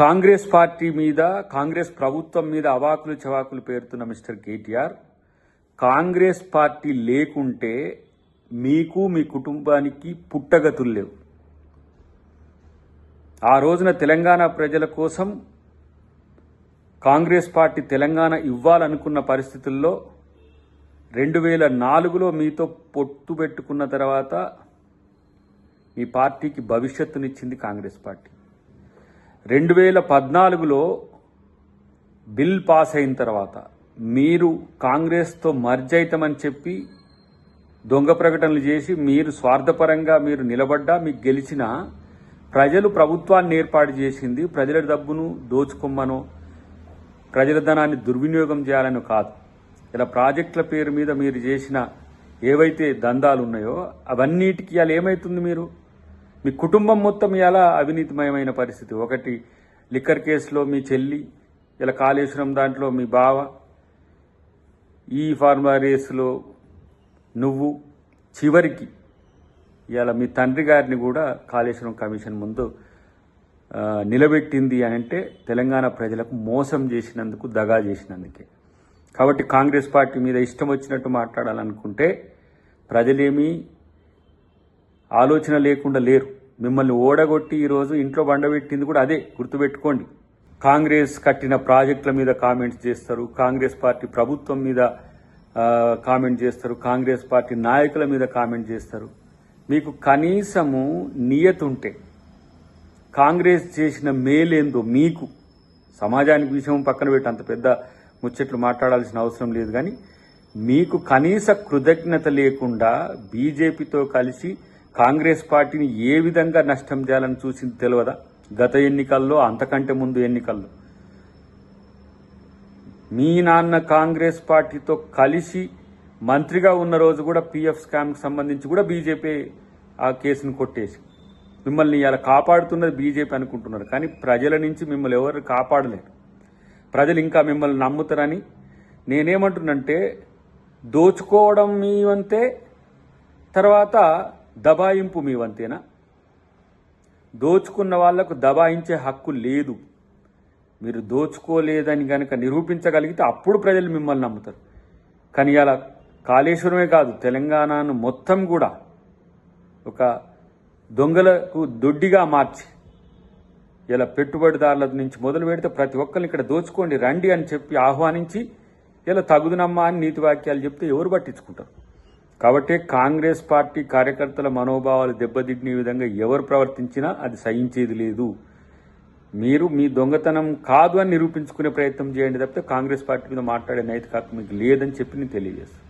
Congress party మీద కాంగ్రెస్ ప్రభుత్వం మీద అవాకులు చవాకులు పేరుతున్న మిస్టర్ కేటీఆర్ కాంగ్రెస్ పార్టీ లేకుంటే మీకు మీ కుటుంబానికి పుట్టగతులు లేవు. ఆ రోజున తెలంగాణ ప్రజల కోసం కాంగ్రెస్ పార్టీ తెలంగాణ ఇవ్వాలనుకున్న పరిస్థితుల్లో రెండు వేల నాలుగులో మీతో పొత్తు పెట్టుకున్న తర్వాత మీ పార్టీకి భవిష్యత్తునిచ్చింది కాంగ్రెస్ పార్టీ. రెండు వేల పద్నాలుగులో బిల్ పాస్ అయిన తర్వాత మీరు కాంగ్రెస్తో మర్జ్ అవుతామని చెప్పి దొంగ ప్రకటనలు చేసి మీరు స్వార్థపరంగా మీరు నిలబడ్డా మీకు గెలిచిన ప్రజలు ప్రభుత్వాన్ని ఏర్పాటు చేసింది ప్రజల డబ్బును దోచుకోమ్మనో ప్రజల ధనాన్ని దుర్వినియోగం చేయాలని కాదు. ఇలా ప్రాజెక్టుల పేరు మీద మీరు చేసిన ఏవైతే దందాలు ఉన్నాయో అవన్నిటికీ అలా ఏమవుతుంది మీరు? మీ కుటుంబం మొత్తం ఇలా అవినీతిమయమైన పరిస్థితి? ఒకటి లిక్కర్ కేసులో మీ చెల్లి ఇలా కాళేశ్వరం దాంట్లో మీ బావ ఈ ఫార్మా రేసులో నువ్వు చివరికి ఇలా మీ తండ్రి గారిని కూడా కాళేశ్వరం కమిషన్ ముందు నిలబెట్టింది అని అంటే తెలంగాణ ప్రజలకు మోసం చేసినందుకు దగా చేసినందుకే. కాబట్టి కాంగ్రెస్ పార్టీ మీద ఇష్టం వచ్చినట్టు మాట్లాడాలనుకుంటే ప్రజలేమీ ఆలోచన లేకుండా లేరు. మిమ్మల్ని ఓడగొట్టి ఈరోజు ఇంట్లో బండబెట్టింది కూడా అదే గుర్తుపెట్టుకోండి. కాంగ్రెస్ కట్టిన ప్రాజెక్టుల మీద కామెంట్స్ చేస్తారు కాంగ్రెస్ పార్టీ ప్రభుత్వం మీద కామెంట్ చేస్తారు కాంగ్రెస్ పార్టీ నాయకుల మీద కామెంట్ చేస్తారు. మీకు కనీసము నియత ఉంటే కాంగ్రెస్ చేసిన మేలేందో మీకు సమాజానికి విషయం పక్కన పెట్టి అంత పెద్ద ముచ్చట్లు మాట్లాడాల్సిన అవసరం లేదు. కానీ మీకు కనీస కృతజ్ఞత లేకుండా బీజేపీతో కలిసి కాంగ్రెస్ పార్టీని ఏ విధంగా నష్టం చేయాలని చూసింది తెలియదా? గత ఎన్నికల్లో అంతకంటే ముందు ఎన్నికల్లో. మీ నాన్న కాంగ్రెస్ పార్టీతో కలిసి మంత్రిగా ఉన్న రోజు కూడా పీఎఫ్ స్కామ్కి సంబంధించి కూడా బీజేపీ ఆ కేసును కొట్టేసి మిమ్మల్ని ఇలా కాపాడుతున్నది బీజేపీ అనుకుంటున్నారు. కానీ ప్రజల నుంచి మిమ్మల్ని ఎవరు కాపాడలేరు. ప్రజలు ఇంకా మిమ్మల్ని నమ్ముతారని నేనేమంటున్నంటే దోచుకోవడం మీ అంతే తర్వాత దబాయింపు మీ వంతేనా? దోచుకున్న వాళ్ళకు దబాయించే హక్కు లేదు. మీరు దోచుకోలేదని కనుక నిరూపించగలిగితే అప్పుడు ప్రజలు మిమ్మల్ని నమ్ముతారు. కానీ అలా కాళేశ్వరమే కాదు తెలంగాణను మొత్తం కూడా ఒక దొంగలకు దొడ్డిగా మార్చి ఇలా పెట్టుబడిదారుల నుంచి మొదలు పెడితే ప్రతి ఒక్కరిని ఇక్కడ దోచుకోండి రండి అని చెప్పి ఆహ్వానించి ఇలా తగుదునమ్మా అని నీతి వాక్యాలు చెప్తే ఎవరు పట్టించుకుంటారు? కాబట్టి కాంగ్రెస్ పార్టీ కార్యకర్తల మనోభావాలు దెబ్బతింటే విధంగా ఎవరు ప్రవర్తించినా అది సహించేది లేదు. మీరు మీ దొంగతనం కాదు అని నిరూపించుకునే ప్రయత్నం చేయండి తప్పితే కాంగ్రెస్ పార్టీ మీద మాట్లాడే నైతిక హక్కు మీకు లేదని చెప్పి నేను తెలియజేస్తాను.